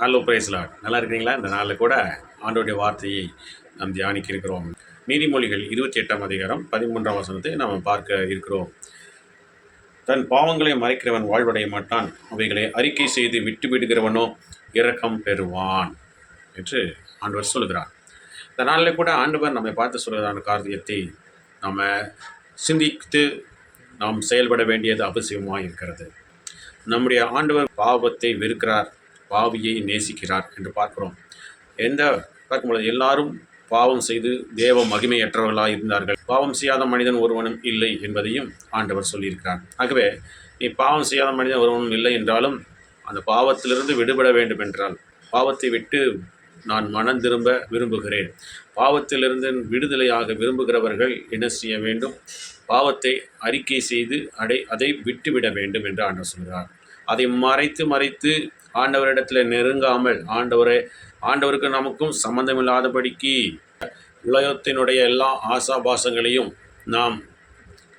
Hello பிரேஸ்லாட் நல்லா இருக்கிறீங்களா? இந்த நாளில் கூட ஆண்டோடைய வார்த்தையை நாம் தியானிக்க இருக்கிறோம் நீதிமொழிகள் இருபத்தி எட்டாம் அதிகாரம் பதிமூன்றாம் வசனத்தை நாம் பார்க்க இருக்கிறோம். தன் பாவங்களை மறைக்கிறவன் வாழ்வடைய மாட்டான். அவைகளை அறிக்கை செய்து விட்டு விடுகிறவனோ இரக்கம் பெறுவான் என்று ஆண்டவர் சொல்கிறார் இந்த நாளில் கூட ஆண்டவர் நம்மை பார்த்து சொல்கிறதான காரியத்தை நம்ம சிந்தித்து நாம் செயல்பட வேண்டியது அவசியமாக இருக்கிறது நம்முடைய ஆண்டவர் பாவத்தை வெறுக்கிறார். பாவியை நேசிக்கிறார் என்று பார்க்கிறோம். எந்த பார்க்கும்பொழுது எல்லாரும் பாவம் செய்து தேவ மகிமையற்றவர்களாக இருந்தார்கள். பாவம் செய்யாத மனிதன் ஒருவனும் இல்லை என்பதையும் ஆண்டவர் சொல்லியிருக்கிறார். ஆகவே நீ பாவம் செய்யாத மனிதன் ஒருவனும் இல்லை என்றாலும் அந்த பாவத்திலிருந்து விடுபட வேண்டும் என்றால் பாவத்தை விட்டு நான் மனம் திரும்ப விரும்புகிறேன். பாவத்திலிருந்து விடுதலையாக விரும்புகிறவர்கள் என்ன செய்ய வேண்டும்? பாவத்தை அறிக்கை செய்து அடை அதை விட்டுவிட வேண்டும் என்று ஆண்டவர் சொல்கிறார். அதை மறைத்து மறைத்து ஆண்டவரிடத்தில் நெருங்காமல் ஆண்டவரை ஆண்டவருக்கு நமக்கும் சம்பந்தமில்லாதபடிக்கு உலகத்தினுடைய எல்லா ஆசாபாசங்களையும் நாம்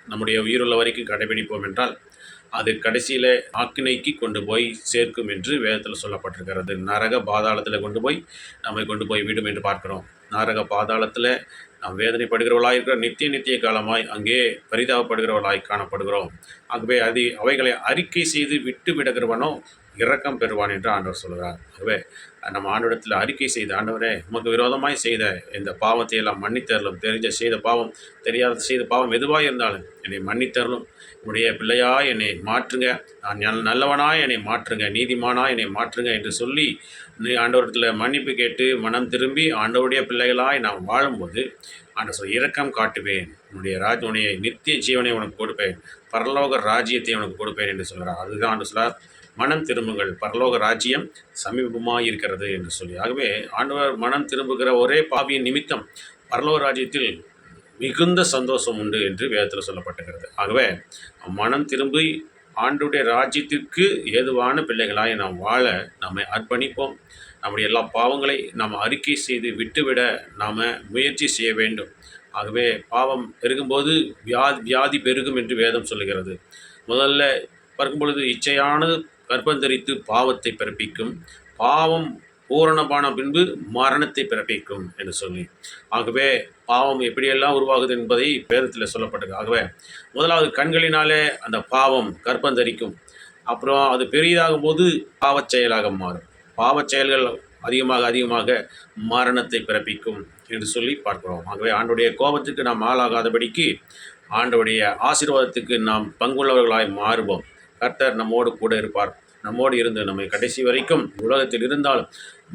நம்முடைய உயிருள்ள வரைக்கும் கடைபிடிப்போம் என்றால் அது கடைசியில் ஆக்கினைக்கு கொண்டு போய் சேர்க்கும் என்று வேதத்தில் சொல்லப்பட்டிருக்கிறது. நரக பாதாளத்தில் கொண்டு போய் நம்மை கொண்டு போய் விடும் என்று பார்க்கிறோம். நரக பாதாளத்தில் நாம் வேதனைப்படுகிறவர்களாக இருக்கிற நித்திய நித்திய காலமாய் அங்கே பரிதாபப்படுகிறவர்களாய் காணப்படுகிறோம். ஆகவே அது அவைகளை அறிக்கை செய்து விட்டு விடுகிறவனோ இரக்கம் பெறுவான் என்று ஆண்டவர் சொல்கிறார் ஆகவே நம்ம ஆண்டவரத்தில் அறிக்கை செய்த ஆண்டவரே உமக்கு விரோதமாய் செய்த இந்த பாவத்தை எல்லாம் மன்னித்தரலும் தெரிஞ்ச செய்த பாவம் தெரியாத செய்த பாவம் எதுவாக இருந்தாலும் என்னை மன்னித்தரலும் உடைய பிள்ளையா என்னை மாற்றுங்க. நான் நல் நல்லவனாய் என்னை மாற்றுங்க. நீதிமானா என்னை மாற்றுங்க என்று சொல்லி நீ ஆண்டவரத்தில் மன்னிப்பு கேட்டு மனம் திரும்பி ஆண்டவருடைய பிள்ளைகளாய் நாம் வாழும்போது ஆண்டவர் சொல் இரக்கம் காட்டுவேன். உன்னுடைய ராஜ் உன்னுடைய நித்திய ஜீவனை உனக்கு கொடுப்பேன். பரலோக ராஜ்யத்தை உனக்கு கொடுப்பேன் என்று சொல்கிறார் அதுதான் ஆண்டு சொல்லார் மனம் திரும்புங்கள். பரலோக ராஜ்யம் சமீபமாக இருக்கிறது என்று சொல்லி. ஆகவே ஆண்டவர் மனம் திரும்புகிற ஒரே பாவியின் நிமித்தம் பரலோக ராஜ்யத்தில் மிகுந்த சந்தோஷம் உண்டு என்று வேதத்தில் சொல்லப்பட்டுகிறது ஆகவே மனம் திரும்பி ஆண்டுடைய ராஜ்யத்திற்கு ஏதுவான பிள்ளைகளாய் நாம் வாழ நம்மை அர்ப்பணிப்போம். நம்முடைய எல்லா பாவங்களை நாம் அறிக்கை செய்து விட்டுவிட நாம் முயற்சி செய்ய வேண்டும். ஆகவே பாவம் பெருகும்போது வியாதி வியாதி பெருகும் என்று வேதம் சொல்லுகிறது. முதல்ல பார்க்கும் பொழுது இச்சையானது கர்ப்பந்தரித்து பாவத்தை பிறப்பிக்கும் பாவம் பூரணமான பின்பு மரணத்தை பிறப்பிக்கும் என்று சொல்லி. ஆகவே பாவம் எப்படியெல்லாம் உருவாகுது என்பதை வேதத்தில் சொல்லப்பட்டது. ஆகவே முதலாவது கண்களினாலே அந்த பாவம் கர்ப்பந்தரிக்கும். அப்புறம் அது பெரியதாகும் போது பாவச் செயலாக மாறும். பாவச் செயல்கள் அதிகமாக அதிகமாக மரணத்தை பிறப்பிக்கும் என்று சொல்லி பார்க்கிறோம். ஆகவே ஆண்டுடைய கோபத்துக்கு நாம் ஆளாகாதபடிக்கு ஆண்டவுடைய ஆசீர்வாதத்துக்கு நாம் பங்குள்ளவர்களாய் மாறுவோம். கர்த்தர் நம்மோடு கூட இருப்பார். நம்மோடு இருந்து நம்மை கடைசி வரைக்கும் உலகத்தில் இருந்தாலும்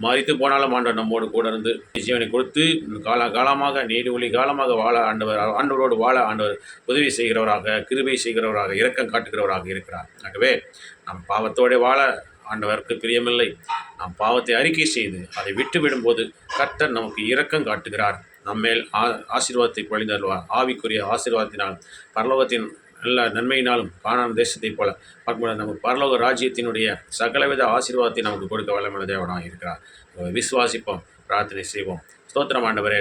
மறித்து போனாலும் ஆண்டவர் நம்மோடு கூட இருந்து ஜீவனை கொடுத்து கால காலமாக நீடி ஒளி காலமாக வாழ ஆண்டவர் ஆண்டவரோடு வாழ ஆண்டவர் உதவி செய்கிறவராக கிருபை செய்கிறவராக இரக்கம் காட்டுகிறவராக இருக்கிறார். ஆகவே நம் பாவத்தோடு வாழ ஆண்டவருக்கு பிரியமில்லை. நாம் பாவத்தை அறிக்கை செய்து அதை விட்டு விடும்போது கர்த்தர் நமக்கு இரக்கம் காட்டுகிறார். நம்மேல் ஆ ஆசீர்வாதத்தை பொழிந்தருவார் ஆவிக்குரிய ஆசீர்வாதத்தினால் பரலோகத்தின் எல்லா நன்மையினாலும் காணான தேசத்தைப் போல. பார்க்கும்போது நமக்கு பரலோக ராஜ்யத்தினுடைய சகலவித ஆசீர்வாதத்தை நமக்கு கொடுக்க வல்லமுள்ள தேவனாக இருக்கிறார். விசுவாசிப்போம் பிரார்த்தனை செய்வோம். ஸ்தோத்திரம் ஆண்டவரே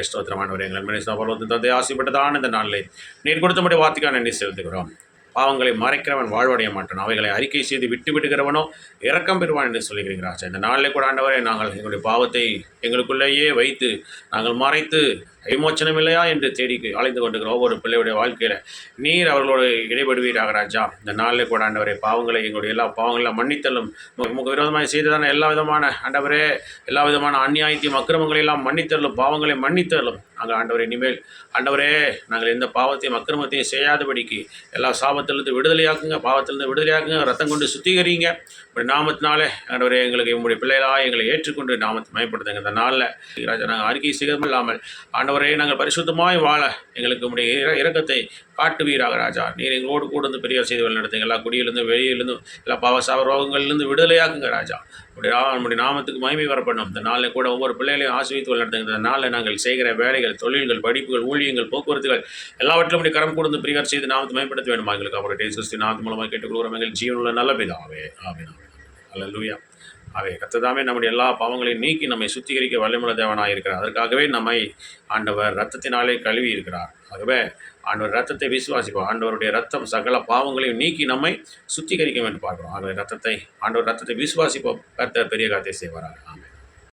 எங்கள் மனுஷன் தந்தை ஆசைப்பட்டதான இந்த நாளில் நீர் கொடுத்த கொடுத்தபடி வார்த்தைக்காக நன்றி செலுத்துகிறோம். பாவங்களை மறைக்கிறவன் வாழ்வடைய மாட்டான். அவைகளை அறிக்கை செய்து விட்டு விடுகிறவனோ இறக்கம் பெறுவான் என்று சொல்லுகிறீர்கள் இந்த நாளில் கூட ஆண்டவரே நாங்கள் எங்களுடைய பாவத்தை எங்களுக்குள்ளேயே வைத்து நாங்கள் மறைத்து விமோச்சனம் இல்லையா என்று தேடி அழைந்து கொண்டிருக்கிற ஒவ்வொரு பிள்ளையுடைய வாழ்க்கையில் நீர் அவர்களோடு இடைபடுவீராக ராஜா. இந்த நாளில் கூட ஆண்டவரே பாவங்களை எங்களுடைய எல்லா பாவங்களெல்லாம் மன்னித்தலும் உமக்கு விரோதமாக செய்ததான எல்லா விதமான ஆண்டவரே எல்லா விதமான அந்நியாயத்தையும் அக்கிரமங்களை எல்லாம் மன்னித்தரலும் பாவங்களை மன்னித்தரலும் நாங்கள் ஆண்டவரே இனிமேல் ஆண்டவரே நாங்கள் எந்த பாவத்தையும் அக்கிரமத்தையும் செய்யாதபடிக்கு எல்லா சாபத்திலிருந்து விடுதலையாக்குங்க பாவத்திலிருந்து விடுதலையாக்குங்க ரத்தம் கொண்டு சுத்திகரிங்க. இப்படி நாமத்தினாலே ஆண்டவரே எங்களுக்கு உங்களுடைய பிள்ளைகளாக எங்களை ஏற்றுக்கொண்டு நாமத்தை மயப்படுத்துங்க. இந்த நாளில் ராஜா நாங்கள் அறிக்கை செய்யவும் இல்லாமல் ஆண்டவரே நாங்கள் பரிசுத்தமாய் வாழ எங்களுக்கு உங்களுடைய இறக்கத்தை காட்டு வீராக ராஜா. நீர் எங்களோடு கூட வந்து பெரிய செய்து நடத்துங்க. எல்லா குடியிலிருந்து வெளியிலிருந்து எல்லா பாவசாவ ரோகங்கள்லேருந்து விடுதலையாக்குங்க ராஜா. நம்முடைய நம்முடைய நாமத்துக்கு மகிமை வரப்படணும் இந்த நாளில் கூட ஒவ்வொரு பிள்ளைகளையும் ஆசிரியத்து நடத்துங்க. இந்த நாளில் நாங்கள் செய்கிற வேலைகள் தொழில்கள் படிப்புகள் ஊழியங்கள் போக்குவரத்துகள் எல்லாவற்றிலும் நம்முடைய கரம் கொடுத்து பிரியார் செய்து நாமத்தை மேம்படுத்த வேண்டுமா? எங்களுக்கு அவருடைய கிறிஸ்து நாமத்து மூலமாக கேட்டுக்கொள்கிறோம். எங்கள் ஜீவனுள்ள நல்ல பிதாவே அல்ல லூயா அவை கத்ததாமே நம்முடைய எல்லா பாவங்களையும் நீக்கி நம்மை சுத்திகரிக்க வல்லமுள்ள தேவனாக இருக்கிறார் அதற்காகவே நம்மை ஆண்டவர் ரத்தத்தினாலே கழுவி இருக்கிறார் ஆகவே ஆண்டவர் ரத்தத்தை விசுவாசிப்போம் ஆண்டவருடைய ரத்தம் சகல பாவங்களையும் நீக்கி நம்மை சுத்திகரிக்கும் என்று பார்க்குறோம். ஆகவே ரத்தத்தை ஆண்டவர் ரத்தத்தை விசுவாசிப்போம். கர்த்தர் பெரிய காத்தை செய்வாராக.